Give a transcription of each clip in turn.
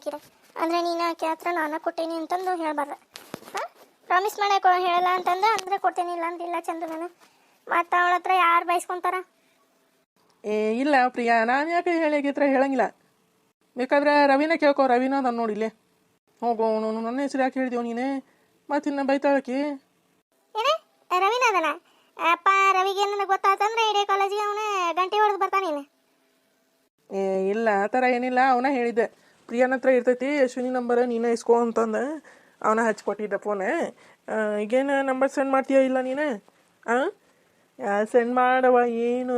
ಆಕಿರ ಅಂದ್ರೆ ನೀನು ಆಕೆ ಹತ್ರ ನಾನು ಕೊಟ್ಟೇನಿ ಅಂತಂದು ಹೇಳ್ಬಾರ್ದು. ಹಾಂ? ಪ್ರಾಮಿಸ್ ಮಾಡಕ್ಕೆ ಹೇಳಲ್ಲ ಅಂತಂದು ಅಂದ್ರೆ ಕೊಡ್ತೇನೆ ಇಲ್ಲ ಅಂದಿಲ್ಲ ಚಂದ್ರ ನಾನು. ಮತ್ತು ಅವಳ ಹತ್ರ ಯಾರು ಬಯಸ್ಕೊಂತಾರ ಏ ಇಲ್ಲ ಪ್ರಿಯಾ ನಾನು ಯಾಕೆ ಹೇಳಿಗಿದ್ರೆ ಹೇಳಂಗಿಲ್ಲ. ಬೇಕಾದ್ರೆ ರವಿನ ಕೇಳ್ಕೊ ರವಿನ ನಾನು ನೋಡಿಲ್ಲೇ ಹೋಗು ಅವನು ನನ್ನ ಹೆಸರು ಯಾಕೆ ಹೇಳಿದೆವು ನೀನೇ? ಇನ್ನು ಬೈತಾಳಕಿ ಏನೇ? ರವಿನ ಅದನ? ಅಪ್ಪ ರವಿಗೆ ನನಗೆ ಗೊತ್ತಾತಂದ್ರೆ ಇಡೀ ಕಾಲೇಜಿಗೆ ಅವನು ಗಂಟೆ ಹೊಡೆದು ಬರ್ತಾನೇನು ಏ ಇಲ್ಲ ಆ ಥರ ಏನಿಲ್ಲ ಅವನ ಹೇಳಿದ್ದೆ. ಪ್ರಿಯಾನ ಹತ್ರ ಇರ್ತೈತಿ ಅಶ್ವಿನಿ ನಂಬರ್ ನೀನೇ ಇಸ್ಕೋ ಅಂತಂದು ಅವನ ಹಚ್ಕೊಟ್ಟಿದ್ದ ಫೋನ್ ಈಗೇನು ನಂಬರ್ ಸೆಂಡ್ ಮಾಡ್ತೀಯ ಇಲ್ಲ ನೀನು? ಹಾಂ ಸೆಂಡ್ ಮಾಡವ ಏನು?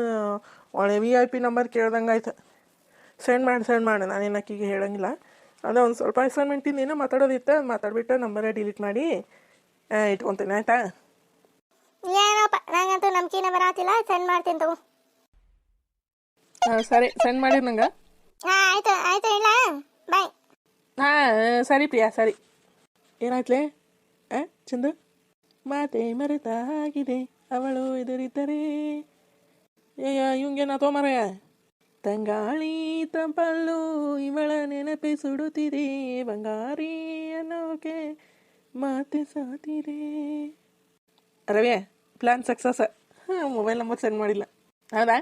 ಒಳ್ಳೆ ವಿ ಐ ಪಿ ನಂಬರ್ ಕೇಳ್ದಂಗೆ ಆಯ್ತು. ಸೆಂಡ್ ಮಾಡಿ ಸೆಂಡ್ ಮಾಡು ನಾನೇನು ಅಕ್ಕಿಗೆ ಹೇಳಂಗಿಲ್ಲ. ಅದೇ ಒಂದು ಸ್ವಲ್ಪ ಅಸೈನ್ಮೆಂಟಿಂದ ಏನೋ ಮಾತಾಡೋದಿತ್ತು? ಮಾತಾಡ್ಬಿಟ್ಟು ನಂಬರೇ ಡಿಲೀಟ್ ಮಾಡಿ ಇಟ್ಕೊತೀನಿ ಆಯ್ತಾ? ಏನೋಪ್ಪ ನಂಗಂತೂ ನಂಬಿಕೆನೇ ಬರಾತಿಲ್ಲ ಸೆಂಡ್ ಮಾಡ್ತೀನಿ ತಗೋ. ಸರಿ ಸೆಂಡ್ ಮಾಡಿ ನಂಗೆ? ಆಯ್ತು ಆಯ್ತು ಇಲ್ಲ ಬಾಯ್ ಹಾಂ ಸರಿ ಪ್ರಿಯಾ, ಸರಿ. ಏನಾಯ್ತಲೇ? ಆ, ಚಂದು? ಮಾತೆ ಮರೆತ ಆಗಿದೆ, ಅವಳು ಎದುರಿದ್ದರೆ ಏಯ ಇವಂಗೇನ ತೋಮರಯ್ಯ ತಂಗಾಳಿ ತಂಪಲ್ಲು ಇವಳ ನೆನಪಿ ಸುಡುತ್ತಿದೆ, ಬಂಗಾರಿ ಅನ್ನೋಕೆ ಮಾತೆ ಸಾತಿದೆ. ರವಿಯ ಪ್ಲಾನ್ ಸಕ್ಸಸ್ ಹಾಂ ಮೊಬೈಲ್ ನಂಬರ್ ಸೆಂಡ್ ಮಾಡಿಲ್ಲ. ಹೌದಾ?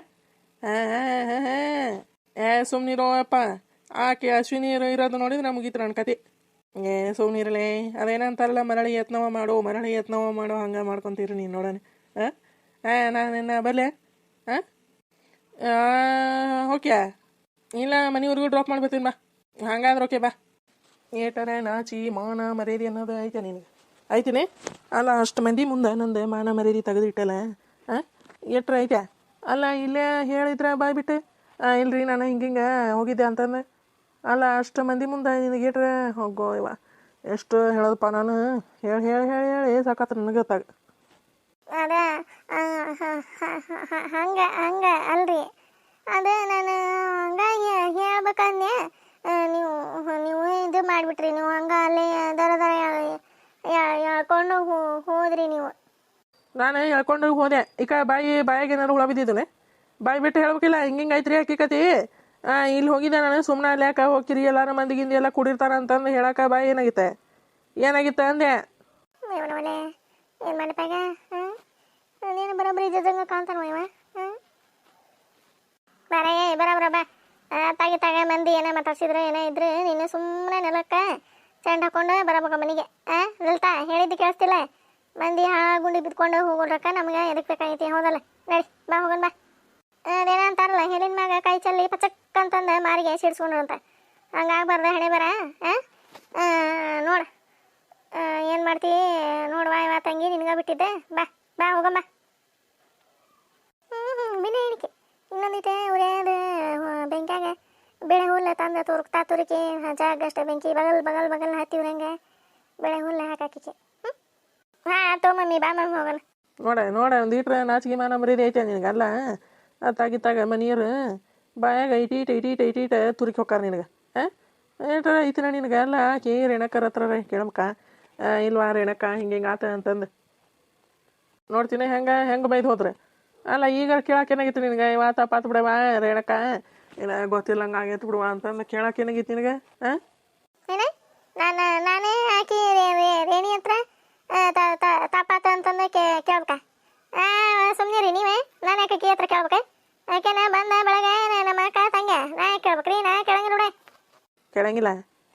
ಹಾಂ ಹಾಂ ಹಾಂ ಹಾಂ ಏ ಸುಮ್ಮನಿರೋ ಅಪ್ಪ. ಆಕೆ ಅಶ್ವಿನಿ ಇರೋ ಇರೋದು ನೋಡಿದ್ರೆ ನಮಗಿತ್ತು ನನ್ನ ಕತೆ ಏ ಸುಮ್ಮನಿರಲೇ ಅದೇನಂತಾರಲ್ಲ, ಮರಳಿ ಯತ್ನವ ಮಾಡು, ಮರಳಿ ಯತ್ನವ ಮಾಡು, ಹಂಗೆ ಮಾಡ್ಕೊಂತೀರಿ ನೀನು ನೋಡೋಣ. ಹಾಂ ಹಾಂ ನಾನು ಬರಲೆ? ಹಾಂ ಓಕೆ. ಇಲ್ಲ, ಮನೆಯವ್ರಿಗೂ ಡ್ರಾಪ್ ಮಾಡ್ಬರ್ತೀನಿ ಬಾ. ಹಂಗಾದ್ರೆ ಓಕೆ, ಬಾ. ಏಟರ ನಾಚಿ ಮಾನ ಮರ್ಯಾದೆ ಅನ್ನೋದು ಐತೆ ನಿನಗೆ. ಐತಿನಿ? ಅಲ್ಲ, ಅಷ್ಟು ಮಂದಿ ಮುಂದೆ ನಂದು ಮಾನ ಮರ್ಯಾದೆ ತೆಗೆದಿಟ್ಟಲ್ಲ. ಹಾಂ ಎಟ್ರ ಐತೆ? ಅಲ್ಲ, ಇಲ್ಲೇ ಹೇಳಿದ್ರೆ ಬಾಯ್ಬಿಟ್ಟು. ಇಲ್ರಿ, ನಾನು ಹಿಂಗೆ ಹಿಂಗೆ ಹೋಗಿದ್ದೆ ಅಂತಂದೆ. ಅಲ್ಲ ಅಷ್ಟು ಮಂದಿ ಮುಂದೆ ನಿನಗೆ ಏಟ್ರ ಹೋಗೋ ಇವ. ಎಷ್ಟು ಹೇಳೋದಪ್ಪ ನಾನು? ಹೇಳಿ ಹೇಳಿ ಹೇಳಿ ಹೇಳಿ ಸಾಕತ್ರ ನನಗೆ ಗೊತ್ತಾಗ ಅದ ಹಂಗೆ ಹಂಗೆ ಅಲ್ರಿ. ಅದೇ ನಾನು ಹಂಗಾಗಿ ಹೇಳ್ಬೇಕಂದೆ. ನೀವು ನೀವು ಇದು ಮಾಡಿಬಿಟ್ರಿ ನೀವು ಹಂಗೆ ಅಲ್ಲಿ ದರ ದರ ಹೇಳ್ಕೊಂಡು ಹೋದ್ರಿ ನೀವು. ನಾನು ಹೇಳ್ಕೊಂಡು ಹೋದೆ. ಈಗ ಬಾಯಿ ಬಾಯಿಗೆ ಏನಾರು ಹುಳ ಬಿದ್ದಿದ್ದಾನೆ ಬಾಯಿ ಬಿಟ್ಟು ಹೇಳ್ಬೇಕಿಲ್ಲ ಹಿಂಗೆ ಹಿಂಗೆ ಐತ್ರಿ ಹಕ್ಕಿಕತಿ ಇಲ್ಲಿ ಹೋಗಿದ್ದೆ ನಾನು ಸುಮ್ಮನೆ ಅಲ್ಲಿ ಯಾಕೆ ಹೋಗಿರಿ ಎಲ್ಲಾರು ಮಂದಿಗಿಂದ ಎಲ್ಲ ಕುಡಿರ್ತಾರ ಅಂತಂದು ಹೇಳಕ್ಕೆ ಬಾ, ಏನಾಗಿತ್ತೆ? ಏನಾಗಿತ್ತೆ ಅಂದೆ? ಏನು ಮಾಡಪ್ಪಾಗ ಹಾಂ ನೀನು ಬರೋಬ್ಬರಿ ಜೊತೆಗೆ ಕಾಣ್ತಾನ ಇವ ಹಾಂ ಬರ, ಬರೋಬ್ರ, ಬಾ. ತಾಗಿ ತಾಗ, ಮಂದಿ ಏನೋ ಮಾತಾಡ್ಸಿದ್ರೆ, ಏನೋ ಇದ್ರೆ ನೀನು ಸುಮ್ಮನೆ ನೆಲಕ್ಕೆ ಚೆಂಡ್ ಹಾಕೊಂಡು ಬರಬೇಕು ಮನೆಗೆ, ಆ? ನಿಲ್ತಾ, ಹೇಳಿದ್ದು ಕೇಳಿಸ್ತಿಲ್ಲ. ಮಂದಿ ಹಾಗುಂಡಿ ಬಿದ್ಕೊಂಡು ಹೋಗೋಡ್ರಕ್ಕ ನಮ್ಗೆ ಎದಕ್ಕೆ ಬೇಕಾಗೈತಿ, ಹೌದಲ್ಲ? ನಡಿ, ಬಾ, ಹೋಗೋಣ, ಬಾ. ಅದೇನೋ ಅಂತಾರಲ್ಲ ಹೇಳಿನ ಮ್ಯಾಗ ಕೈ ಚಲ್ಲಿ ಪಚಕ್ ಅಂತಂದು ಮಾರಿಗೆ ಸಿಡ್ಸ್ಕೊಂಡ್ರು ಅಂತ ಹಂಗಾಗ್ಬಾರ್ದ ಹಣೆ ಬರ ನೋಡು. ಏನು ಮಾಡ್ತಿ? ನೋಡುವ ಇವ ತಂಗಿ, ನಿನ್ಗೆ ಬಿಟ್ಟಿದ್ದೆ. ಬಾ ಬಾ, ಹೋಗಮ್ಮ. ಹ್ಞೂ ಬಿನ ಹೇಳಿಕೆ. ಇನ್ನೊಂದಿಟ್ಟೆ ಉರಿಯೋದು ಬೆಂಕ್ಯಾಗ ಬೆಳೆ ಹುಲ್ಲ ತಂದು ತುರುಕ್ತಾ ತುರುಕಿ ಜಾಗಷ್ಟು ಬೆಂಕಿ ಬಗಲ್ ಬಗಲ್ ಬಗಲ್ ಹತ್ತಿವ್ರ ಹಂಗೆ ಬೆಳೆ ಹುಲ್ಲ ಹಾಕಾಕಿಕೆ. ಹ್ಞೂ ಹಾಂ, ತೋ ಮಮ್ಮಿ, ಬಾ ಮಮ್ಮಿ, ಹೋಗೋಣ. ನೋಡ ನೋಡ, ಒಂದು ಇಟ್ರೆ ನಾಚಿಕೆ ಮಾನ ಮರ್ಯಾದೆ ಐತೆ ನಿನಗಲ್ಲ ತಾಗಿತ್ತಾಗ ಮನಿಯರು ಬಾಯಾಗ ಐಟೀಟ್ ಐಟೀಟ್ ಐಟೀಟ್ ತುರುಕಿ ಹೋಕಾರ ನಿನಗೆ. ಹಾಂ ಏಟ್ರ ಐತಿನ ನಿನಗೆ? ಅಲ್ಲ, ಆಕಿ ರೇಣಕರ ಹತ್ರ ಕೇಳ್ಬೇಕ ಇಲ್ವಾ ರೇಣಕ್ಕ ಹಿಂಗೆ ಹಿಂಗೆ ಆತ ಅಂತಂದು. ನೋಡ್ತೀನಿ, ಹೆಂಗೆ ಹೆಂಗೆ ಬೈದು ಹೋದ್ರೆ? ಅಲ್ಲ, ಈಗ ಕೇಳಕ್ಕೆ ಏನಾಗಿತ್ತು ನಿನಗೆ? ಇವಾತ ಪಾತ್ ಬಿಡವ ರೇಣಕ್ಕ ಇಲ್ಲ ಗೊತ್ತಿಲ್ಲ ಹಂಗೆ ಆಗೈತೆ ಬಿಡುವ ಅಂತಂದು ಕೇಳಕ್ಕೆ ಏನಾಗಿತ್ತು ನಿನಗೆ? ಹಾಂ ನಾನು, ನಾನೇ ಹಾಕಿ ರೇಣಿ ಹತ್ರ ತಾಪಾತ ಅಂತಂದು ಕೇ ಕೇಳ್ಬೇಕ ಸುಮ್ಮನೆ ರೀ ನೀವೇ? ನಾನು ಯಾಕೆ ಕಿ ಹತ್ರ ಕೇಳ್ಬೇಕ? ಯಾಕೆ ನಾ ಬಂದ ಬೆಳಗ್ಗೆ ನಮ್ಮ ಅಕ್ಕ ತಂಗ? ನಾ ಯಾಕೆ ಕೇಳ್ಬೇಕ್ರಿ? ನಾ ಕೇಳಂಗ ನೋಡ. ಕೇಳಂಗಿಲ್ಲ.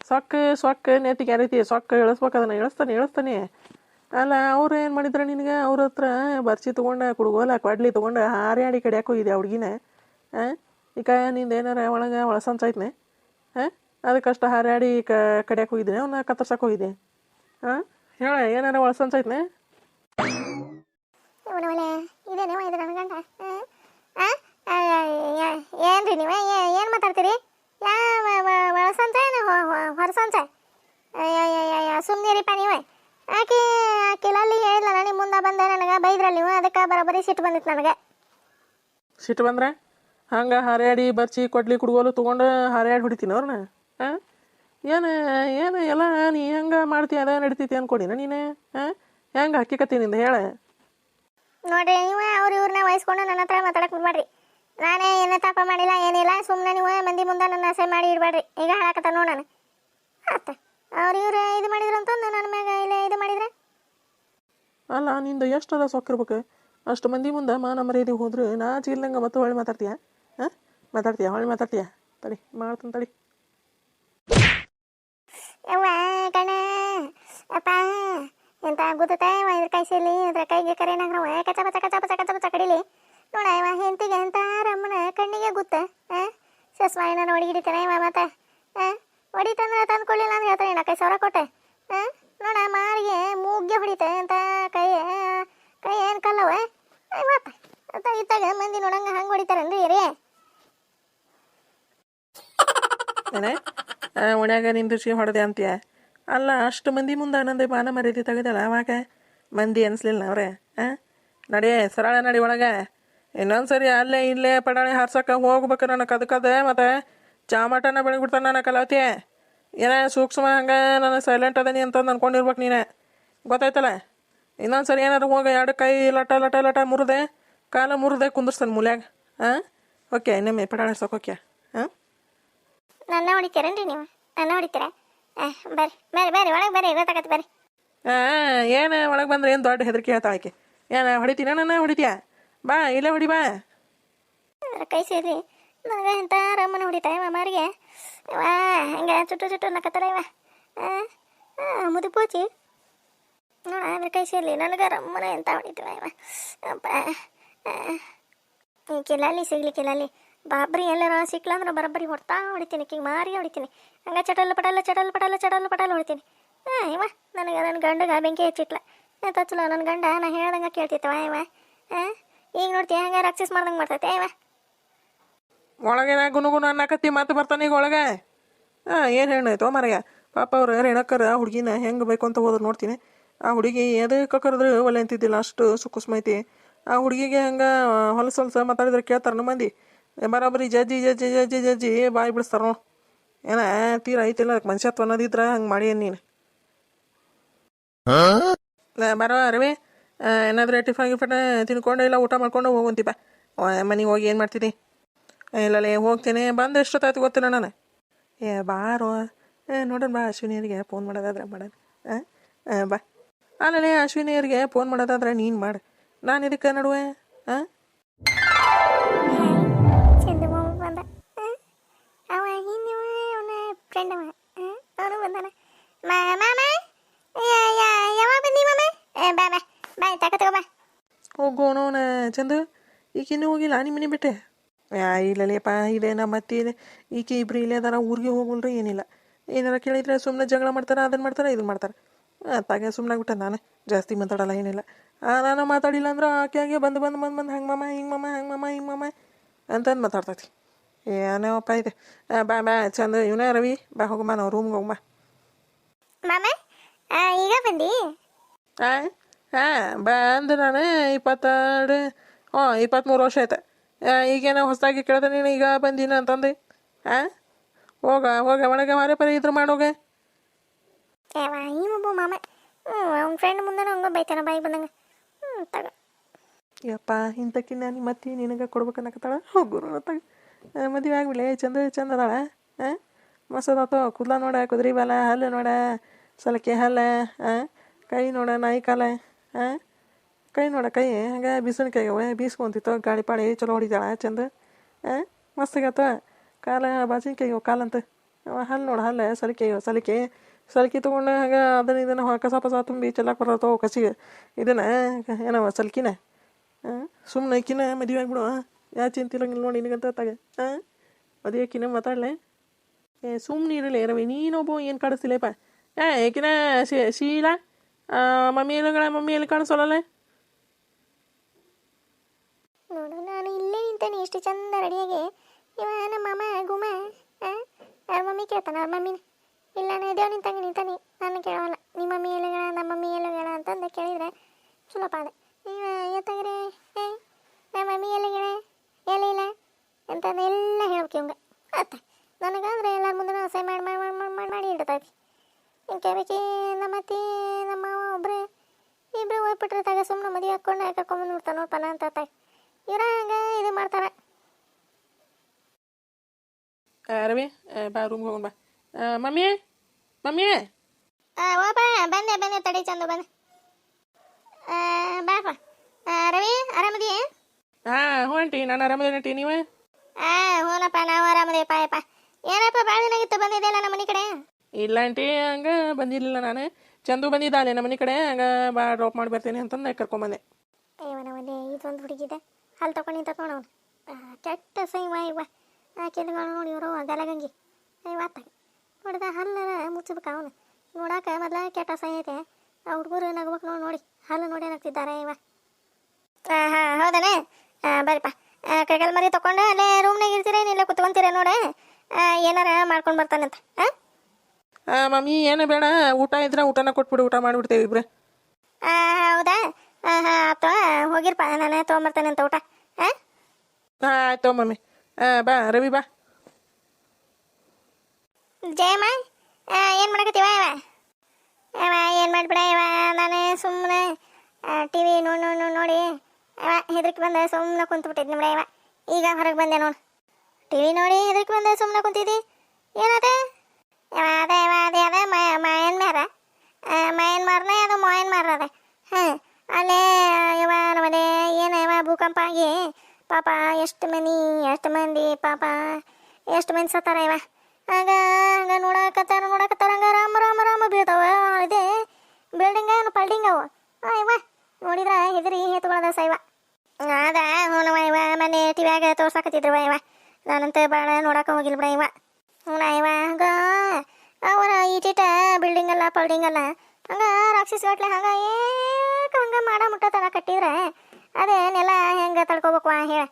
ಸೊಕ್ಕ ಸೊಕ್ಕ ನೆತ್ತಿಗೆ ಯಾವ ರೀತಿ ಸೊಕ್ಕ ಇಳಿಸ್ಬೇಕು ಅದನ್ನ ಇಳಿಸ್ತಾನೆ ಇಳಿಸ್ತಾನೆ ಅಲ್ಲ ಅವ್ರು ಏನು ಮಾಡಿದ್ರೆ ನಿನಗೆ? ಅವ್ರ ಹತ್ರ ಬರ್ಚಿ ತೊಗೊಂಡು ಕುಡುಗೋಲ ಕಡ್ಲಿ ತೊಗೊಂಡು ಹಾರ್ಯಾಡಿ ಕಡಿಯಾಕೆ ಹೋಗಿದ್ದೆ ಆ ಹುಡುಗಿನ? ಹಾಂ ಈಗ ನಿಂದು ಏನಾರ ಒಳಗೆ ಒಳಸಂಚ ಐತ್ನೆ? ಹಾಂ ಅದಕ್ಕಷ್ಟು ಹಾರ್ಯಾಡಿ ಕ ಕಡಿಯಾಕೆ ಹೋಗಿದ್ದೀನಿ ಅವನ್ನ ಕತ್ತರ್ಸಕ್ಕೆ ಹೋಗಿದ್ದೆ. ಹಾಂ ಹೇಳ ಏನಾರ ಒಳಸಂಚ ಐತ್ನೆ ಇವನವಲೆ ಇದೇನೇವ ಇದು ನನ್ನ ಗಂಡ ಏನ್ರಿ ನೀವು ಏನು ಮಾತಾಡ್ತೀರಿ ಯಾವ ಒಳಸಂಚ ಏನು ಹೊರಸಂಚ ಸುಮ್ಮನಿರಿಪ್ಪ ನೀವೇ ಆಕೆ ಆಕಿಲಲ್ಲಿ ಹೇಳಿಲ್ಲ ನನಗೆ ಮುಂದೆ ಬಂದ ನನಗೆ ಬೈದ್ರಲ್ಲ ನೀವು ಅದಕ್ಕೆ ಬರೋಬ್ಬರಿ ಸಿಟ್ಟು ಬಂದಿತ್ತು ನನಗೆ. ಸಿಟ್ಟು ಬಂದ್ರೆ? ಹಂಗೆ ಹಾರ್ಯಾಡಿ ಬರ್ಚಿ ಕೊಡ್ಲಿ ಕುಡ್ಗೋಲು ತೊಗೊಂಡು ಹಾರ್ಯಾಡಿ ಹೊಡಿತೀನಿ ಅವ್ರನ್ನ ಹಾಂ ಏನು ಏನು ಎಲ್ಲ ನೀ ಹೆಂಗೆ ಮಾಡ್ತೀಯ ಅದ ನಡಿತೈತಿ ಅನ್ಕೊಡಿನ ನೀನು? ಹಾಂ ಹೆಂಗೆ ಹಕ್ಕಿಕತ್ತಿ ನಿಂದ ಹೇಳ? ನೋಡ್ರಿ ನೀವು ಅವ್ರ ಇವ್ರನ್ನ ವಹಿಸ್ಕೊಂಡು ನನ್ನ ಹತ್ರ ಮಾತಾಡಕ್ ಬಿಡ್ಬಾಡ್ರಿ ನಾನೇ ಏನೇ ತಪ್ಪ ಮಾಡಿಲ್ಲ ಏನಿಲ್ಲ ಸುಮ್ಮನೆ ನೀವು ಮಂದಿ ಮುಂದೆ ನನ್ನ ಆಸೆ ಮಾಡಿ ಇಡಬೇಡ್ರಿ ಈಗ ಹೇಳಕತ್ತ ನೋಡ ನಾನು. ಆತ ಅವ್ರು ಇವ್ರು ಇದು ಮಾಡಿದ್ರು ಅಂತಂದು ನನ್ನ ಮ್ಯಾಗ ಇಲ್ಲ ಇದು ಮಾಡಿದ್ರೆ? ಅಲ್ಲ ನಿಂದ ಎಷ್ಟು ಅದ ಸೊಕ್ಕಿರ್ಬೇಕು? ಅಷ್ಟು ಮಂದಿ ಮುಂದೆ ಮಾನ ಮರ್ಯಾದೆ ಹೋದ್ರೆ ನಾಚಿ ಇಲ್ಲಂಗೆ ಮತ್ತೆ ಹೊಳ್ಳಿ ಮಾತಾಡ್ತೀಯ? ಹಾಂ? ಮಾತಾಡ್ತೀಯ? ಹೊಳ್ಳಿ ಮಾತಾಡ್ತೀಯ? ತಡಿ, ಮಾಡ್ತೀನಿ ತಡಿ. ಎಂತ ಗೊತ್ತೈತೆ ಇದ್ರ ಕೈ ಸೇಲಿ ಇದ್ರ ಕೈಗೆ ಕರೆ ನಗ್ರವ ಕಚ ಬಚ ಕಚ ಬಚ ಕಚ ಕಡಿಲಿ? ನೋಡ ಇವ ಹೆಂತಿಗೆ ಅಂತ ರಮ್ಮನ ಕಣ್ಣಿಗೆ ಗುತ್ತ ಸಸ್ಮಾಯಿನ ನೋಡಿ ಹಿಡಿತಾನೆ ಇವ ಮತ್ತೆ ಹೊಡಿತಂದ್ರೆ ತಂದು ಕೊಡ್ಲಿಲ್ಲ ಅಂತ ಹೇಳ್ತಾನೆ ನಾ ಕೈ ಸಾವಿರ ಕೊಟ್ಟೆ ಆ? ನೋಡ ಮಾರಿಗೆ ಮೂಗ್ಗೆ ಹೊಡಿತೆ ಅಂತ ಕೈ ಕೈ ಏನು ಕಲ್ಲವ ಮತ್ತೆ ಅಂತ ಇತ್ತಾಗ ಮಂದಿ ನೋಡಂಗ ಹಂಗೆ ಹೊಡಿತಾರನ್ರಿ ರೀ ಏನೇ ಒಣ್ಯಾಗ ನಿಂದಿರ್ಸಿ ಹೊಡೆದೆ ಅಂತೀಯ? ಅಲ್ಲ, ಅಷ್ಟು ಮಂದಿ ಮುಂದೆ ಆನಂದ ಬಾನ ಮರ್ಯಾದೆ ತೆಗೆದಲ್ಲ ಅವಾಗ? ಮಂದಿ ಅನಿಸ್ಲಿಲ್ಲ ಅವ್ರೆ ಹಾಂ ನಡಿ, ಸರಳ ನಡಿ ಒಳಗೆ. ಇನ್ನೊಂದು ಸರಿ ಅಲ್ಲೇ ಇಲ್ಲೇ ಪಡಾಳೆ ಹಾರ್ಸೋಕೆ ಹೋಗ್ಬೇಕು ನನಗೆ ಕದಕದ ಮತ್ತು ಚಾಮಟನ ಬೆಳಗ್ಬಿಡ್ತಾನೆ ನನ್ನ ಕಲಾವತಿ. ಏನ ಸೂಕ್ಷ್ಮ ಹಂಗೆ ನಾನು ಸೈಲೆಂಟ್ ಅದನಿ ಅಂತ ಅಂದ್ಕೊಂಡಿರ್ಬೇಕು ನೀನೆ. ಗೊತ್ತಾಯ್ತಲ್ಲ? ಇನ್ನೊಂದು ಸರಿ ಏನಾರು ಹೋಗಿ, ಎರಡು ಕೈ ಲಟ ಲಟ ಲಟ ಮುರಿದೆ, ಕಾಲ ಮುರಿದೆ ಕುಂದಿರ್ಸ್ತಾನೆ ಮೂಲ್ಯಾಗ ಹಾಂ ಓಕೆ, ಇನ್ನೊಮ್ಮೆ ಪಡಾಳೆ ಹಾರ್ಸಕ್ಕೆ ಓಕೆ ಹಾಂ ನನ್ನ ಹೊಡಿತೀರೇನ್ರಿ ನೀವು? ಆ, ಬರ್ರಿ. ಬರ್ರಿ ಬರ್ರಿ. ಒಳಗೆ ಬರ್ರಿ. ಗೊತ್ತಾಗತ್ತೆ ಬರ್ರಿ. ಏನು ಒಳಗೆ ಬಂದ್ರೆ ಏನು ದೊಡ್ಡ ಹೆದರಿಕೆ ಹೇಳ್ತಾಳೆ ಆಕೆ? ಏನು ಹೊಡಿತೀನ ನನ್ನ? ಹೊಡಿತೀಯ? ಬಾ ಇಲ್ಲೇ ಹೊಡಿ ಬಾ. ಕೈ ಸೇರಿ. ನನಗೆ ಇಂಥ ರಮ್ಮನ ಹೊಡಿತಾ ಇವ ಮಾರಿಗೆ? ವಾ ಹಂಗೆ ಚುಟ್ಟು ಚುಟ್ಟು ನಕ್ಕತ್ತಾರ ಇವ. ಮುದು ಪೂಚಿ ನೋಡ ಅದ್ರ ಕೈ ಸೇರ್ಲಿ ನನಗೆ ರಮ್ಮನ ಎಂತ ಹೊಡಿತೀವ ಇವ. ಕೆಲಾಲಿ ಕಿಲಾಲಿ ಸಿಗ್ಲಿಕ್ಕಿಲ್ಲ ಅಲ್ಲಿ ಬಾಬ್ರಿ ಎಲ್ಲಾರ ಸಿಕ್ಲಂದ್ರೆ ಬರೋಬ್ಬರಿ ಹೊಡ್ತಾ ಹೊಡಿತೀನಿ. ಕಿಂಗ್ ಮಾರಿ ಹೊಡಿತೀನಿ. ಹಂಗೆ ಚಟಲ್ ಪಟಲ್ಲ ಚಟಲ್ ಪಟಲ್ಲ ಚಟಲ್ ಪಟಲ್ ಹೊಡಿತೀನಿ. ಹಾಂ ಇವ ನನಗೆ ನನ್ನ ಗಂಡಗ ಬೆಂಕಿ ಹಚ್ಚಿಟ್ಲ. ಎಂತ ಚಲೋ ನನ್ನ ಗಂಡ ನಾ ಹೇಳ್ದಂಗೆ ಕೇಳ್ತಿತ್ತವ ಇವ ಹಾಂ, ಈಗ ನೋಡ್ತೀಯ ಹಂಗೆ ರಕ್ಷಿಸ್ ಮಾಡ್ದಂಗೆ ಮಾಡ್ತೈತೆ ಇವ ಒಳಗೆ ನಾ ಗುನು ಗುನು ಅನ್ನಕತ್ತಿ ಮತ್ತೆ ಬರ್ತಾನೆ ಈಗ ಒಳಗೆ? ಹಾಂ, ಏನು ಹೇಳಾಯ್ತು ಮರಗ ಪಾಪ ಅವ್ರು ರೇಣಕ್ಕರ ಹುಡುಗಿನ ಹೆಂಗೆ ಬೇಕು ಅಂತ ಹೋದ್ರೆ ನೋಡ್ತೀನಿ. ಆ ಹುಡುಗಿ ಎದಕ್ಕೆ ಕರೆದ್ರೆ ಒಲೆ ಅಂತಿದ್ದಿಲ್ಲ, ಅಷ್ಟು ಸುಕ್ಕುಸ್ಮೈತಿ ಆ ಹುಡುಗಿಗೆ ಹಂಗೆ ಹೊಲಸು ಹೊಲಸ ಮಾತಾಡಿದ್ರೆ ಕೇಳ್ತಾರೆ ಮಂದಿ. ಬರೋಬ್ಬರಿ ಜಜ್ಜಿ ಜಜ್ಜಿ ಜಜ್ಜಿ ಜಜ್ಜಿ, ಬಾಯಿ ಬಿಡಿಸ್ತಾರ ಏನ ತೀರ ಐತಿಲ್ಲ ಅದಕ್ಕೆ ಮನುಷ್ಯತ್ವ ಅನ್ನೋದಿದ್ರೆ ಹಂಗೆ ಮಾಡಿ ನೀನು? ಬರೋ ರವಿ. ಏನಾದರೂ ಟಿಫನ್ ಗಿಫನ್ ತಿನ್ಕೊಂಡು ಇಲ್ಲ ಊಟ ಮಾಡ್ಕೊಂಡು ಹೋಗಂತಿ ಬಾ ಮನೆಗೆ ಹೋಗಿ ಏನು ಮಾಡ್ತೀನಿ ಇಲ್ಲಲೇ ಹೋಗ್ತೀನಿ. ಬಂದು ಎಷ್ಟೊತ್ತಾಯ್ತು ಗೊತ್ತಿಲ್ಲ ನಾನು ಏ ಬಾರೋ ಏ ನೋಡೋಣ ಬಾ ಅಶ್ವಿನಿಯರಿಗೆ ಫೋನ್ ಮಾಡೋದಾದ್ರೆ ಮಾಡೋಣ. ಹಾಂ ಬಾ. ಅಲ್ಲಲೇ ಅಶ್ವಿನಿಯರಿಗೆ ಫೋನ್ ಮಾಡೋದಾದ್ರೆ ನೀನು ಮಾಡು. ನಾನು ಇದಕ್ಕೆ ನಡುವೆ? ಹಾಂ ಬಂದಾನ. ಮಾಮ? ಯಾವಾಗ ಬಂದಿ ಮಾಮ? ಬಾ ಬಾ. ಬಾ ತಕ ತಗೋ ಬಾ ಹೋಗೋಣ ಚಂದ. ಈಕೆ ಇನ್ನೂ ಹೋಗಿಲ್ಲ ನಿಮ್ಮ ಮನೆ ಬಿಟ್ಟೆ? ಇಲ್ಲಲ್ಲಪ್ಪ, ಇದೆ ನಮ್ಮ ಅತ್ತಿ ಈಕೆ ಇಬ್ರು ಇಲ್ಲೇ ಅದಾರ, ಊರಿಗೆ ಹೋಗಲ್ರಿ, ಏನಿಲ್ಲ. ಏನಾರ ಕೇಳಿದ್ರೆ ಸುಮ್ಮನೆ ಜಗಳ ಮಾಡ್ತಾರೆ ಅದನ್ನು ಮಾಡ್ತಾರೆ ಇದನ್ನು ಮಾಡ್ತಾರೆ. ತಾಗೆ ಸುಮ್ಮನೆ ಬಿಟ್ಟೆ ನಾನು. ಜಾಸ್ತಿ ಮಾತಾಡಲ್ಲ, ಏನಿಲ್ಲ. ನಾನು ಮಾತಾಡಿಲ್ಲ ಅಂದ್ರೆ ಆಕೆ ಹಾಗೆ ಬಂದು ಬಂದು ಬಂದು ಬಂದು, ಹಂಗೆ ಮಾಮ, ಹಿಂಗೆ ಮಾಮ, ಹಂಗೆ ಮಾಮ, ಹಿಂಗೆ ಮಾಮ ಅಂತಂದು ಮಾತಾಡ್ತೈತಿ. ಏನೇವಪ್ಪ ಇದೆ. ಬಾ ಬಾ, ಚಂದ, ಇವನೇ ರವಿ. ಬಾ, ಹೋಗಮ್ಮ, ನಾವು ರೂಮ್ಗೆ ಹೋಗಮ್ಮ. ಮಾಮ ಈಗ ಬಂದಿ? ಹಾಂ ಹಾಂ ಬಂದು ನಾನು ಇಪ್ಪತ್ತೆರಡು ಹ್ಞೂ ಇಪ್ಪತ್ತ್ಮೂರು ವರ್ಷ ಆಯ್ತು ಈಗೇನೋ ಹೊಸದಾಗಿ ಕೇಳ್ದೆ ನೀನು ಈಗ ಬಂದಿನ ಅಂತಂದು. ಹಾಂ ಹೋಗ ಹೋಗ ಒಳಗೆ ಮಾರೇ ಪರಿ ಇದ್ರ ಮಾಡೋಗ ಮಾಮೆ ಒಬ್ಬ ಮಾಮ. ಹ್ಞೂ ಅವ್ನ ಫ್ರೆಂಡ್ ಮುಂದೆ ಹಂಗೆ ಬೈತಾನ ಬಾಯಿ ಬಂದಂಗೆ. ಹ್ಞೂ ತಗ. ಯಪ್ಪ ಇಂಥಕ್ಕಿನ್ನ ನಿಮ್ಮ ಮತ್ತೆ ನಿನಗೆ ಕೊಡ್ಬೇಕನ್ನಕತ್ತಾಳ ಹೋಗುರು ತಗ. ಮದುವೆ ಆಗ್ಬಿಡ್ಲೆ ಚಂದ ಚಂದ ಅದಾಳ ಹಾಂ ಮಸದಾತು ಕೂದಲ ನೋಡ ಕುದುರೆ ಬಾಲ ಹಲ್ಲು ನೋಡ. ಸಲಕೆ ಹಲ್ಲ ಕೈ ನೋಡ ನಾಯಿ ಕಾಲ ಕೈ ನೋಡ ಕೈ, ಹಂಗೆ ಅವ ಬೀಸ್ಕೊಂತಿತ್ತು, ಗಾಳಿ ಪಾಳಿ ಚಲೋ ಹೊಡಿತಾಳ, ಚಂದ ಮಸ್ತಾಗತ್ತ ಕಾಲ ಅವ ಕಾಲಂತ. ಹಲ್ಲು ನೋಡ ಹಲ್ಲ ಸಲಿಕೆ ಅವ ಸಲಿಕೆ ಸಲಿಕೆ ತೊಗೊಂಡು ಹಂಗೆ ಅದನ್ನ ಇದನ್ನು ಕಸ ಪಸ ತುಂಬಿ ಚೆಲ್ಲಕ್ಕೆ ಬರತ್ತೋ ಕಸಿಗೆ. ಇದನ್ನು, ಏನವ, ಸಲ್ಕಿನ ಸುಮ್ಮನೆ ಕಿನ ಮದುವೆ ಆಗ್ಬಿಡು ಯಾ ಚಿಂತಿಲ್ಲ ಇರಂಗಿಲ್ಲ ನೋಡಿ ನಿನಗಂತ ತಾಗ ಹಾಂ ಮದುವೆ ಕಿನ ಮಾತಾಡಲೆ. ಏ ಸುಮ್ಮನೆ ಇರಲಿ ರವಿ, ನೀನೊಬ್ಬ ಏನು ಕಾಣಿಸ್ತಿಲ್ಲಪ್ಪ ಏ ಏಕಿನ ಶೀಲ ಮಮ್ಮಿ ಎಲ್ಲಿಗಳ ಮಮ್ಮಿ ಎಲ್ಲಿ ಕಾಣಿಸೋಲ್ಲ ನೋಡು ನಾನು ಇಲ್ಲೇ ನಿಂತೇನೆ ಎಷ್ಟು ಚಂದ ರೆಡಿಯಾಗಿ ಇವ ನಮ್ಮ ಮಾಮ ಗುಮ ಅವ್ರ ಮಮ್ಮಿ ಕೇಳ್ತಾನೆ ಅವ್ರ ಮಮ್ಮಿನ ಇಲ್ಲ ನಾನು ದೇವ್ ನಿಂತಂಗೆ ನಿಂತಾನೆ ನಾನು ಕೇಳೋಲ್ಲ ನಿಮ್ಮ ಮಮ್ಮಿ ಎಲ್ಲಿಗಳ ನಮ್ಮ ಮಮ್ಮಿ ಎಲ್ಲಿಗಳ ಅಂತಂದು ಕೇಳಿದ್ರೆ ಸುಲಭ ಅದ ಇವ ಎತ್ತಾಗ್ರೆ ಏ ನಮ್ಮ ಮಮ್ಮಿ ಎಲ್ಲಿಗಳ ಎಲ್ಲಿಲ್ಲ ಅಂತಂದು ಎಲ್ಲ ಹೇಳ್ಬೇಕು ಇವಂಗ ಆತ ನನಗಾದ್ರೆ ಎಲ್ಲರ ಮುಂದೆ ಅಸಹ್ಯ ಮಾಡಿ ಮಾಡಿ ಮಾಡಿ ಮಾಡಿ ಮಾಡಿ ಇಡ್ತೈತಿ ಇಂಕೆ ಬೇಕಿ ನಮ್ಮ ಅತ್ತಿ ನಮ್ಮ ಮಾವ ಒಬ್ರು ಇಬ್ರು ಹೋಗ್ಬಿಟ್ರೆ ತಗ ಸುಮ್ಮನೆ ಮದುವೆ ಹಾಕ್ಕೊಂಡು ಕರ್ಕೊಂಬಂದು ಬಿಡ್ತಾನೆ ನೋಡ್ತಾನ ಅಂತ ತಾಯಿ. ಇವರ ಹಂಗೆ ಇದು ಮಾಡ್ತಾರೆ. ರವಿ ಬಾ ರೂಮ್ಗೆ ಹೋಗೋಣ ಬಾ. Mummy mummy. ಓಪ ಬಂದೆ ಬಂದೆ ತಡಿ ಚಂದ ಬಂದೆ ಬಾಪ ರವಿ ಆರಾಮದಿ ಹಾ ಹ್ಞೂ ಆಂಟಿ ನಾನು ಆರಾಮದೇನಂಟಿ ನೀವು? ಆ ಹ್ಞೂನಪ್ಪ ನಾವು ಆರಾಮದೇಪ್ಪ ಯಪ್ಪ ಏನಪ್ಪ ಭಾಳ ದಿನಾಗಿತ್ತು ಬಂದಿದ್ದೆಲ್ಲ ನಮ್ಮ ಮನೆ ಕಡೆ? ಇಲ್ಲ ಆಂಟಿ ಹಂಗೆ ಬಂದಿರಲಿಲ್ಲ ನಾನು. ಚಂದು ಬಂದಿದ್ದಾನೆ ನಮ್ಮ ಮನೆ ಕಡೆ? ಹಂಗೆ ಬಾ ಡ್ರಾಪ್ ಮಾಡಿ ಬರ್ತೀನಿ ಅಂತಂದು ಕರ್ಕೊಂಬಂದೆ. ಇವನ ಒಂದೇ ಇದೊಂದು ಹುಡುಗಿದೆ. ಅಲ್ಲಿ ತಗೊಂಡು ಅವನು. ಕೆಟ್ಟ ಸೈವ ಇವ. ಕೆಲ್ಗಳು ನೋಡಿ ಇವರು ಗಲಗಂಗಿ. ಇವತ್ತಾಗ ನೋಡಿದ ಹಲ್ಲ ಮುಚ್ಚಬೇಕು ಅವನು. ನೋಡಾಕ ಮೊದಲ ಕೆಟ್ಟ ಸೈ ಐತೆ. ಆ ಹುಡುಗರು ನಗ್ಬೇಕು ನೋಡಿ ನೋಡಿ. ಹಲ್ಲು ನೋಡಿ ನಗ್ತಿದ್ದಾರೆ ಇವ. ಹಾಂ ಹಾಂ, ಹೌದನೇ? ಬರ್ರಿಪ್ಪ ಕೈಗಲ್ ಮರಿ ತಗೊಂಡು ಅಲ್ಲೇ ರೂಮ್ನಾಗ ಇರ್ತೀರ ಇಲ್ಲ ಕುತ್ಕೊಂತೀರ ನೋಡಿ? ಏನಾರ ಮಾಡ್ಕೊಂಡು ಬರ್ತಾನಂತ. ಹಾಂ ಮಮ್ಮಿ ಏನು ಬೇಡ ಊಟ ಇದ್ರೆ ಊಟನ ಕೊಟ್ಬಿಡು ಊಟ ಮಾಡಿಬಿಡ್ತೇವೆ ಇಬ್ರೆ. ಆ, ಹೌದಾ? ಹಾಂ ಆಯ್ತು ಹೋಗಿರಪ್ಪ ನಾನು ತೊಗೊಂಬರ್ತೇನೆ ಅಂತ ಊಟ ಹಾಂ ಹಾಂ ಆಯ್ತು ಮಮ್ಮಿ ಆ ಬಾ ರವಿ ಬಾ. ಜಯಮ್ಮ ಏನು ಮಾಡಕತ್ತೀವ ಇವ? ಏನು ಮಾಡಿಬಿಡ ಇವ? ನಾನು ಸುಮ್ಮನೆ ಟಿ ವಿ ನೋಡಿ ನೋಡಿ ನೋಡಿ ಇವ ಹೆದರಿಕೆ ಬಂದ ಸುಮ್ಮನೆ ಕುಂತ್ಬಿಟ್ಟಿದ್ನಿ ಬಿಡ ಇವ. ಈಗ ಹೊರಗೆ ಬಂದೆ ನೋಡು. ಟಿ ವಿ ನೋಡಿ ಹೆದರಿಕೆ ಬಂದೆ ಸುಮ್ಮನೆ ಕುಂತಿದ್ದಿ. ಇವ ಅದೇ ಅದೇ ಅದ ಮಾಯನ್ ಮಾರ ಮಾಯನ್ ಮಾರನ ಅದು ಮಾಯನ್ ಮಾರ ಅದ ಹಾಂ ಅಲ್ಲೇ ಇವ ನಮ್ಮನೆ ಏನು ಭೂಕಂಪ ಆಗಿ ಪಾಪ ಎಷ್ಟು ಮನಿ ಎಷ್ಟು ಮಂದಿ ಪಾಪ ಎಷ್ಟು ಮಂದಿ ಸತ್ತಾರ ಇವ ಆಗ ಹಂಗ ನೋಡಕತ್ತಾರ ನೋಡಕತ್ತಾರ ಹಂಗ ರಾಮ ರಾಮ ರಾಮ ಬೀಳ್ತಾವ ಇದೆ ಬಿಲ್ಡಿಂಗ್ ಏನು ಪಲ್ಡಿಂಗ್ ಅವು ಇವ ನೋಡಿದ್ರ ಹೆದರಿ ಹೇತ್ಕೊಳ್ಳದ ಸೈವ ಅದ ಹ್ಞೂನವ ಇವ ಮನೆ ಟಿವ್ಯಾಗ ತೋರ್ಸಾಕತ್ತಿದ್ರವ ಇವ ನಾನಂತ ಭಾಳ ನೋಡಕ ಹೋಗಿಲ್ಲ ಬಿಡ ಇವ ಹ್ಞೂನ ಇವ ಹಂಗ ಅವರ ಈಟಿಟ ಬಿಲ್ಡಿಂಗ್ ಅಲ್ಲ ಪಲ್ಡಿಂಗ್ ಅಲ್ಲ. ಹಂಗ ರಾಕ್ಷಸ್ ಗಟ್ಲೆ ಹಂಗ ಏಕ ಹಂಗ ಮಾಡ ಮುಟ್ಟತನ ಕಟ್ಟಿದ್ರೆ ಅದೇ ನೆಲ ಹೆಂಗ ತಡ್ಕೋಬೇಕು ಹೇಳ.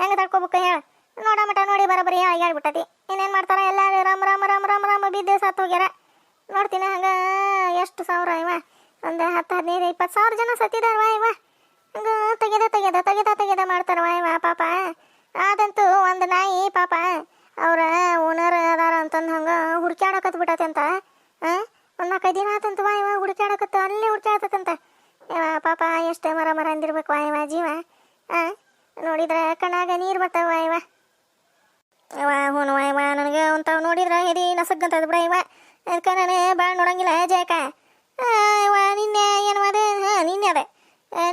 ಹೆಂಗ ತಡ್ಕೋಬೇಕು ಹೇಳ. ನೋಡ ಮಟ ನೋಡಿ ಬರಬರಿ ಆಗ್ಬಿಟ್ಟತಿ. ಇನ್ನೇನು ಮಾಡ್ತಾರ ಎಲ್ಲ ರಾಮ ರಾಮ ರಾಮ ರಾಮ ರಾಮ, ಬಿದ್ದೆ ಸತ್ತು ಹೋಗ್ಯಾರ. ನೋಡ್ತೀನಿ ಹಂಗೆ ಎಷ್ಟು ಸಾವಿರ ಇವ. ಒಂದು ಹತ್ತು, ಹದಿನೈದು, ಇಪ್ಪತ್ತು ಸಾವಿರ ಜನ ಸತ್ತಿದಾರವ ಇವ. ಹಂಗ ತೆಗೆದ ತೆಗೆದ ತೆಗೆದ ತೆಗೆದ ಮಾಡ್ತಾರವ ಇವ ಪಾಪ. ಆದಂತೂ ಒಂದು ನಾಯಿ ಪಾಪ. ಅವ್ರ ಓನರ್ ಅದಾರ ಅಂತಂದು ಹಂಗೆ ಹುಡ್ಕ್ಯಾಡಕತ್ ಬಿಟ್ಟತಿ ಅಂತ. ಒಂದು ನಾಲ್ಕೈದು ದಿನ ಆತಂತ ಇವ ಹುಡ್ಕ್ಯಾಡಕತ್ತ ಅಲ್ಲೇ ಹುಡ್ಕ್ಯಾಡತಂತ ಪಾಪ, ಎಷ್ಟು ಮರ ಮರ ಅಂದಿರ್ಬೇಕು ವಾಯವ ಜೀವ. ನೋಡಿದ್ರೆ ಕಣ್ಣಾಗ ನೀರು ಬರ್ತಾವ ವಾಯವ ಇವ ಹ್ಞೂ ವಾಯವ ನನಗೆ ಅಂತಾವ್ ನೋಡಿದ್ರೆ ಎದಿ ನಸಗ್ಗಂತದ ಬಿಡ ಇವ ಅದಕ್ಕೆ ನಾನು ಭಾಳ ನೋಡಂಗಿಲ್ಲ ಜಯಕ ಇವ ನಿನ್ನೆ ಏನು ಅದೇ ಹಾಂ, ನಿನ್ನೆ ಅದೇ.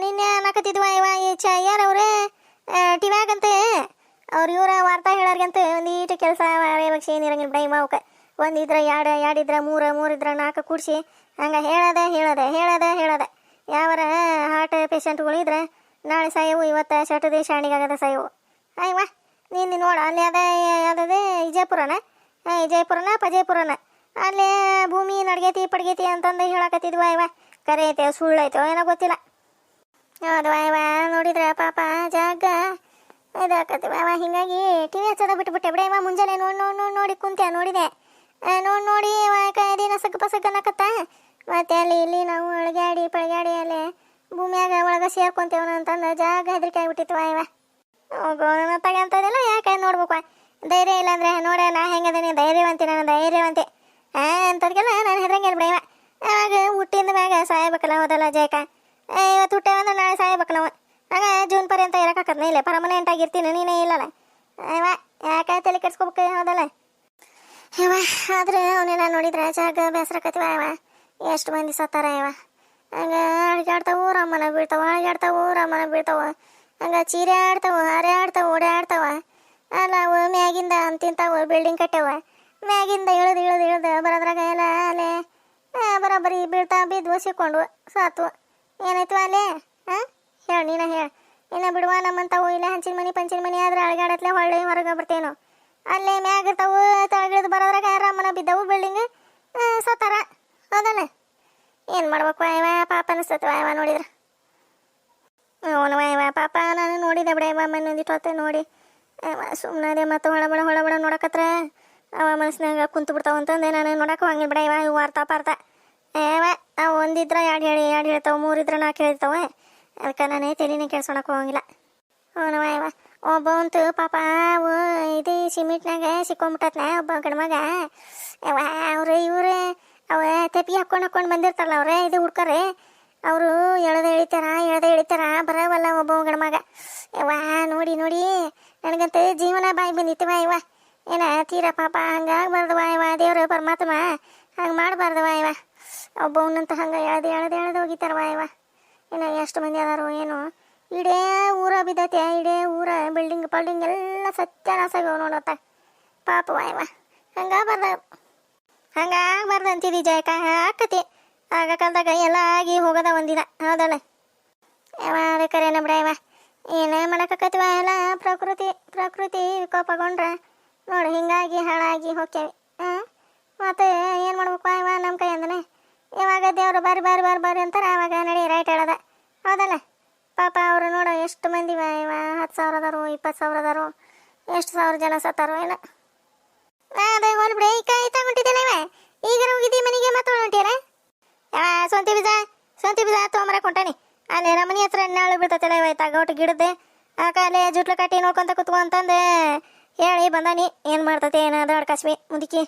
ನಿನ್ನೆ ಅನ್ನಕತ್ತಿದ್ವ ಇವ ಚ ಯಾರವ್ರೆ ಟಿವ್ಯಾಗಂತೆ. ಅವ್ರು ಇವರ ವಾರ್ತಾ ಹೇಳೋರ್ಗಂತ ಒಂದೀಟು ಕೆಲಸ ಬಕ್ಷಿ ಏನಿರಂಗಿಲ್ಲ ಬಿಡ ಇವ ಅವಕ್ಕೆ ಒಂದಿದ್ರ ಎರಡು, ಎರಡಿದ್ರ ಮೂರು, ಮೂರಿದ್ರ ನಾಲ್ಕು ಕೂಡಿಸಿ ಹಂಗೆ ಹೇಳದೆ ಹೇಳದೆ ಹೇಳದೆ ಹೇಳದೆ. ಯಾವರ ಹಾರ್ಟ್ ಪೇಷಂಟ್ಗಳು ಇದ್ರೆ ನಾಳೆ ಸಾಯವು, ಇವತ್ತು ಶಟದ ಶಾಣಿಗಾಗದ ಸಾಯವು. ಅಯ್ಯವ್ವ ನೀನು ನೋಡು, ಅಲ್ಲಿ ಅದ, ಯಾವುದದೆ, ವಿಜಯಪುರನ? ವಿಜಯಪುರನ, ಪಜಯಪುರನ? ಅಲ್ಲಿ ಭೂಮಿ ನಡ್ಗೈತಿ ಪಡ್ಗೈತಿ ಅಂತಂದು ಹೇಳಕತ್ತಿದ್ವ ಇವ ಕರೆ ಐತೆ ಸುಳ್ಳೈತೋ ಏನೋ ಗೊತ್ತಿಲ್ಲ. ಹೌದು ಇವ ನೋಡಿದ್ರೆ ಪಾಪ ಜಾಗ ಇದಾಕತ್ತೀವ ಅವ ಹಿಂಗಾಗಿ ಟಿ ವಿ ಹಚ್ಚೋದ ಬಿಟ್ಬಿಟ್ಟೆ. ಬಿಡ ಇವ ಮುಂಜಾನೆ ನೋಡಿ ನೋಡಿ ನೋಡಿ ನೋಡಿ ಕುಂತೆ ನೋಡಿದೆ. ನೋಡಿ ನೋಡಿ ದಿನ ಪಸಗ್ ಅನ್ನಕತ್ತ ಮತ್ತೆ ಅಲ್ಲಿ ಇಲ್ಲಿ ನಾವು ಅಳಗ್ಯಾಡಿ, ಪಳಗ್ಯಾಡಿ ಅಲ್ಲಿ ಭೂಮಿಯಾಗ ಒಳಗ ಸೇರ್ಕೊಂತೇವನ ಅಂತಂದ ಜಾಗ ಹೆದರಿಕೆ ಬಿಟ್ಟಿತ್ತು ಇವ. ಹೋಗೋಣ ತಗಂತದಿಲ್ಲ ಯಾಕೆ ನೋಡ್ಬೇಕು ಧೈರ್ಯ ಇಲ್ಲ ಅಂದ್ರೆ ನೋಡ, ನಾ ಹೆಂಗದೇನಿ? ಧೈರ್ಯವಂತಿ ನಾನು ಧೈರ್ಯವಂತಿ. ಆ ಅಂತದ್ಗೆಲ್ಲ ನಾನು ಹೆದ್ರಂಗಿಲ್ಲ ಬಿಡ ಅವಾಗ ಹುಟ್ಟಿದ ಮ್ಯಾಗ ಸಾಯಬೇಕಲ್ಲ ಹೋದಲ್ಲ ಜಯಕ. ಇವತ್ತು ಹುಟ್ಟೇವಂದ್ರೆ ನಾಳೆ ಸಾಯಬೇಕಲ್ಲ ಅವ ಆಗ ಜೂನ್ ಪರ್ಯಂತ ಇರಕ್ಕಾಕತ್ನ ಇಲ್ಲ ಪರ್ಮನೆಂಟ್ ಆಗಿರ್ತೀನಿ ನೀನೇ ಇಲ್ಲಲ್ಲ. ಇವ ಯಾಕೆ ತಲೆ ಕೆಡ್ಸ್ಕೋಬೇಕು ಹೌದಲ್ಲ ಯವ ಆದ್ರೆ ಅವನೆಲ್ಲ ನೋಡಿದ್ರೆ ಜಾಗ ಬೇಸರಕತ್ತಿವ ಯವ ಎಷ್ಟು ಮಂದಿ ಸತ್ತಾರ ಇವ ಹಂಗ ಅಡ್ಗಾಡ್ತಾವು ರಾಮನ ಬೀಳ್ತಾವ ಅಡ್ಗಾಡ್ತಾವು ರಾಮನ ಬೀಳ್ತಾವ. ಹಂಗ ಚೀರೆ ಆಡ್ತಾವ, ಹಾರೆ ಆಡ್ತಾವ ಓಡಾಡ್ತಾವ ಅಲ್ಲ ಅವು ಮ್ಯಾಗಿಂದ ಅಂತಿಂತಾವ ಬಿಲ್ಡಿಂಗ್ ಕಟ್ಟ್ಯಾವ ಮ್ಯಾಗಿಂದ ಇಳಿದು ಇಳಿದು ಇಳಿದು ಬರೋದ್ರಾಗ ಎಲ್ಲ ಅಲ್ಲೇ ಬರೋಬ್ಬರಿ ಬೀಳ್ತಾ ಬಿದ್ದು ಸಿಕ್ಕೊಂಡು ಸಾತು ಏನಾಯ್ತು ಅಲ್ಲೇ? ಹಾಂ ಹೇಳು, ನೀನ ಹೇಳ. ಇನ್ನ ಬಿಡುವ ನಮ್ಮಂತವು ಇಲ್ಲೇ ಹಂಚಿನ ಮನೆ, ಪಂಚಿನ ಮನೆ ಆದ್ರೆ ಅಳಗಾಡತ್ಲೆ ಹೊಳ್ಳಿ ಹೊರಗೆ ಬರ್ತೇನೋ. ಅಲ್ಲೇ ಮ್ಯಾಗ ಇರ್ತಾವು ತಳಗಿಳಿದು ಬರೋದ್ರಾಗ ಯಾರಮ್ಮನ ಬಿದ್ದವು ಬಿಲ್ಡಿಂಗ್ ಸತ್ತಾರ. ಹೌದಲ್ಲ ಏನು ಮಾಡ್ಬೇಕು ಇವ ಪಾಪ ಅನಿಸ್ತೈತೆ ಇವ ನೋಡಿದ್ರೆ? ಅವನು ಇವ ಪಾಪ, ನಾನು ನೋಡಿದೆ ಬಿಡ ಇವ ಮೊನ್ನೊಂದಿಟ್ಟು ನೋಡಿ. ಸುಮ್ಮನೆ ಅದೇ ಮತ್ತೆ ಹೊಳಬಡ ಹೊಳಬಡ ನೋಡಕತ್ರ. ಅವ ಮನಸ್ಸಿನಾಗ ಕುಂತು ಬಿಡ್ತಾವ ಅಂತಂದೆ, ನಾನು ನೋಡಕ್ಕೆ ಹಂಗಿಲ್ಲ ಬಿಡ ಇವ ಅರ್ಥ ಪಾರ್ಥ ಏವ ಅವು ಒಂದಿದ್ರ, ಎರಡು ಹೇಳಿ, ಎರಡು ಹೇಳ್ತಾವ ಮೂರಿದ್ರ ನಾಲ್ಕು ಹೇಳ್ತಾವ. ಅದಕ್ಕೆ ನಾನೇ ತಲೆನೇ ಕೆಡ್ಸೋಣಕ್ಕೆ ಹೋಗಂಗಿಲ್ಲ. ಅವನವ ಯವ ಒಬ್ಬ ಅಂತೂ ಪಾಪ ಅವು ಇದು ಸಿಮೆಂಟ್ನಾಗ ಸಿಕ್ಕೊಂಬಿಟ್ಟತ್ನ ಒಬ್ಬ ಗಂಡ್ಮಗ ಯವ ಅವ್ರು ಇವ್ರು, ಅವ ತೆಪಿ ಹಾಕೊಂಡು ಹಾಕೊಂಡು ಬಂದಿರ್ತಾರಲ್ಲ ಅವ್ರೆ, ಇದು ಹುಡ್ಕರೆ. ಅವರು ಎಳ್ದ ಎಳಿತಾರ ಎಳ್ದ ಎಳಿತಾರ, ಬರವಲ್ಲ ಒಬ್ಬ ಗಂಡ್ಮಗ ಯವ ನೋಡಿ ನೋಡಿ, ನನಗಂತ ಜೀವನ ಬಾಯಿ ಬಂದಿತ್ತು ಇವ ಏನ ತೀರ ಪಾಪ, ಹಂಗಾಗ್ಬಾರ್ದು ಇವ ದೇವ್ರ ಪರಮಾತ್ಮ. ಹಂಗೆ ಮಾಡಬಾರ್ದವ ಇವ ಒಬ್ಬವನ್ನಂತ ಹಂಗೆ ಎಳ್ದು ಎಳ್ದು ಎಳ್ದು ಹೋಗಿತಾರವ ಇವ ಇನ್ನು ಎಷ್ಟು ಮಂದಿ ಅದಾರು ಏನು, ಇಡೇ ಊರ ಬಿದ್ದೈತೆ, ಇಡೇ ಊರ ಬಿಲ್ಡಿಂಗ್ ಪಲ್ಡಿಂಗ್ ಎಲ್ಲ ಸತ್ಯನಾಸಾಗ್ಯವ ನೋಡತ್ತ. ಪಾಪ ವಾಯವ ಹಂಗಾಗಬಾರ್ದ ಹಂಗಾಗ್ಬಾರ್ದು ಅಂತಿದ್ದಿ ಜಯಕ ಹಾಕತಿ ಆಗ ಕಾಲದಾಗ ಎಲ್ಲ ಆಗಿ ಹೋಗದ ಒಂದಿನ ಹೌದಲ್ಲ ಯಾವ ಅದಕ್ಕರೇನ ಬಿಡ ಇವ ಏನೇ ಮಾಡಕ್ಕತ್ತಿವ ಎಲ್ಲ ಪ್ರಕೃತಿ ಪ್ರಕೃತಿ ವಿಕೋಪಗೊಂಡ್ರೆ ನೋಡಿ, ಹಿಂಗಾಗಿ ಹಾಳಾಗಿ ಹೋಗ್ತೇವೆ ಹಾಂ ಮತ್ತೆ ಏನು ಮಾಡ್ಬೇಕು ಇವ ನಮ್ಮ ಕೈ ಅಂದನೆ ಯಾವಾಗ ದೇವರು ಬಾರಿ ಬಾರಿ ಬಾರಿ ಬಾರಿ ಅಂತಾರೆ ಆವಾಗ ನಡಿ ರೈಟ್ ಹೇಳದ ಹೌದಲ್ಲ ಪಾಪ ಅವರು ನೋಡು ಎಷ್ಟು ಮಂದಿ ಇವ ಇವ ಹತ್ತು ಸಾವಿರ ಅದಾರು ಇಪ್ಪತ್ತು ಸಾವಿರ ಅದಾರು ಎಷ್ಟು ಸಾವಿರ ಜನ ಸತ್ತಾರೋ ಏನೋ ಅದೇ ಒಂದು ಬಿಡಿ ಈ ಕೈ ತಗೊಂಡಿದ್ದೇನೆ ಇವ ಈಗ ಹೋಗಿದ್ದಿ ಮನೆಗೆ ಮತ್ತೆ ಹೊಂಟೀರ ಯಾವ ಸ್ವಂತಿ ಬೀಜ ಸ್ವಂತಿ ಬೀಜ ತೊಗೊಂಬರಕ್ ಹೊಂಟಾನಿ ಅಲ್ಲಿ ನಮ್ಮ ಮನೆ ಹತ್ರ ನಾಳು ಬೀಳ್ತೈತಲ್ಲ ಇವತ್ತು ಗೌಟ್ ಗಿಡದೆ, ಆ ಕಾಲೇ ಜುಟ್ಲ ಕಟ್ಟಿ ನೋಡ್ಕೊಂತ ಕುತ್ಕೊ ಅಂತಂದೆ. ಹೇಳಿ ಬಂದಾನಿ, ಏನು ಮಾಡ್ತತಿ, ಏನೋ ದೊಡ್ಡ ಕಸ್ಬಿ ಮುದುಕಿ